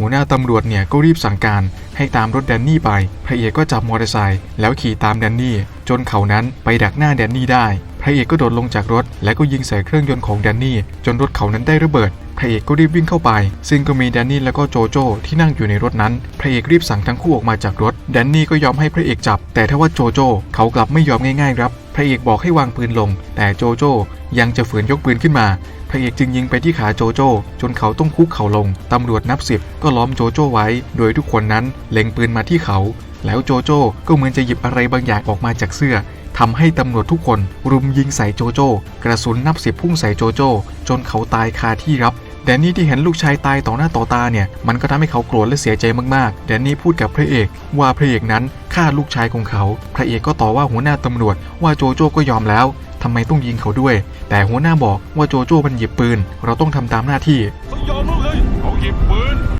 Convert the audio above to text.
หัวหน้าตำรวจเนี่ยก็รีบสั่งการให้ตามรถแดนนี่ไปพระเอกก็จับมอเตอร์ไซค์แล้วขี่ตามแดนนี่จนเขานั้นไปดักหน้าแดนนี่ได้พระเอกก็โดดลงจากรถ แล้วก็ยิงใส่เครื่องยนต์ของแดนนี่จนรถเขานั้นได้ระเบิดพระเอกก็รีบวิ่งเข้าไป ซึ่งก็มีแดนนี่แล้วก็โจโจ้ที่นั่งอยู่ในรถนั้น พระเอกรีบสั่งทั้งคู่ออกมาจากรถ แดนนี่ก็ยอมให้พระเอกจับ แต่ถ้าว่าโจโจ้เขากลับไม่ยอมง่ายๆครับ ระเอกบอกให้วางปืนลง แต่โจโจ้ยังจะฝืนยกปืนขึ้นมา พระเอกจึงยิงไปที่ขาโจโจ้ จนเขาต้องคุกเข่าลง ตำรวจนับสิบก็ล้อมโจโจ้ไว้ โดยทุกคนนั้นเล็งปืนมาที่เขา แล้วโจโจ้ก็เหมือนจะหยิบอะไรบางอย่างออกมาจากเสื้อทำให้ตำรวจทุกคนรุมยิงใส่โจโจ้ กระสุนนับสิบพุ่งใส่โจโจ้ จนเขาตายคาที่ครับ แดนนี่ที่เห็นลูกชายตายต่อหน้าต่อตาเนี่ยมันก็ทำให้เขาโกรธและเสียใจมากๆแดนนี่พูดกับพระเอก ว่าพระเอกนั้นฆ่าลูกชายของเขา พระเอกก็ต่อว่าหัวหน้าตำรวจว่าโจโจ้ก็ยอมแล้วทำไมต้องยิงเขาด้วย แต่หัวหน้าบอกว่าโจโจ้มันหยิบปืน เราต้องทำตามหน้าที่